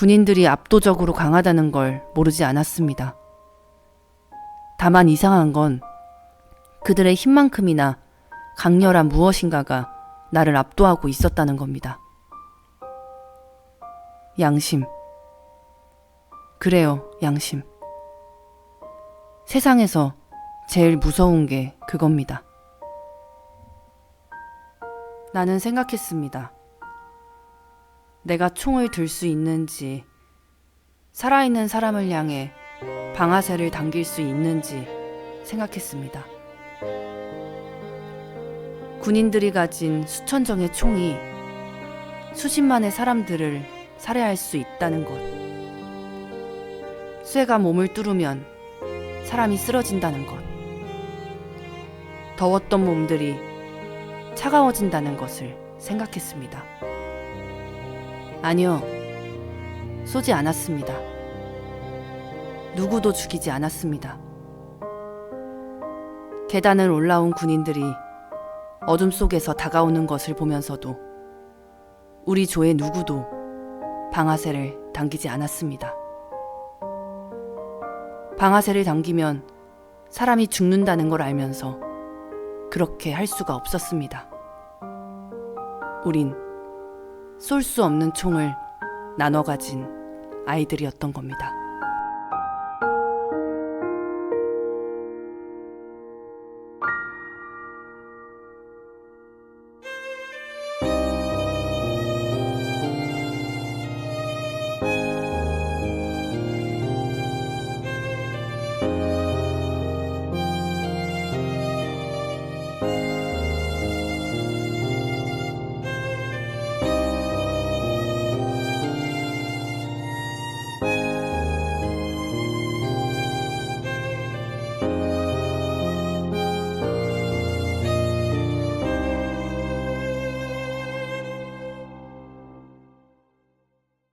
군인들이 압도적으로 강하다는 걸 모르지 않았습니다. 다만 이상한 건 그들의 힘만큼이나 강렬한 무엇인가가 나를 압도하고 있었다는 겁니다. 양심. 그래요, 양심. 세상에서 제일 무서운 게 그겁니다. 나는 생각했습니다. 내가 총을 들 수 있는지, 살아있는 사람을 향해 방아쇠를 당길 수 있는지 생각했습니다. 군인들이 가진 수천 정의 총이 수십만의 사람들을 살해할 수 있다는 것. 쇠가 몸을 뚫으면 사람이 쓰러진다는 것. 더웠던 몸들이 차가워진다는 것을 생각했습니다. 아니요, 쏘지 않았습니다. 누구도 죽이지 않았습니다. 계단을 올라온 군인들이 어둠 속에서 다가오는 것을 보면서도 우리 조의 누구도 방아쇠를 당기지 않았습니다. 방아쇠를 당기면 사람이 죽는다는 걸 알면서 그렇게 할 수가 없었습니다. 우린 쏠 수 없는 총을 나눠 가진 아이들이었던 겁니다.